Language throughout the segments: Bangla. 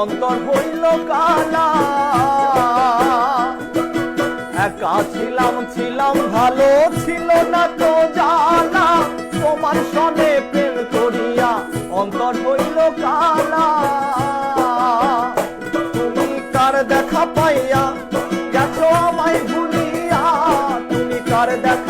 হইল কালা। একা ছিলাম ছিলাম, ভালো ছিল না তো জানা। তোমার সনে প্রেম করিয়া অন্তর হইল কালা। তুমি কার দেখা পাইয়া গেছো আমায় ভুলিয়া? তুমি কার দেখা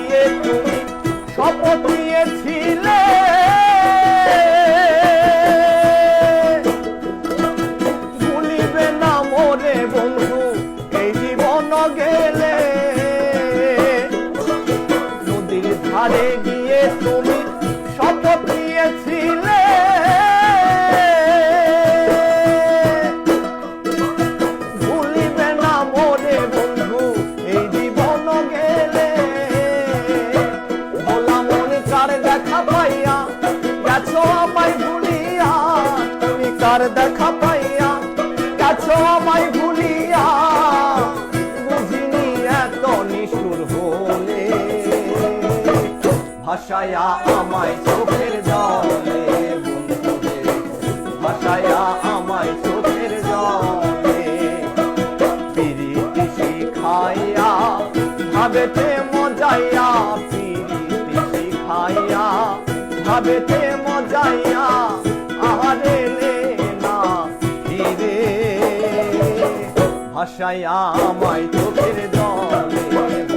গিয়ে তুমি শপথ নিয়েছিলে। ভুলিবে না মোরে বন্ধু এই জীবন গেলে তুমি কার দেখা পাইয়া গেছো আমায় ভুলিয়া, বুঝিনি এত নিষ্ঠুর হলে। ভাসায়া আমায় চোখের জলে ভাসায়া আমায় চোখের জলে। পিরিতি শিখাইয়া, ভাবেতে মজাইয়া, পিরিতি শিখাইয়া, ভাবেতে মজাইয়া, আহারে ভাসাইয়া আমায় চোখের জলে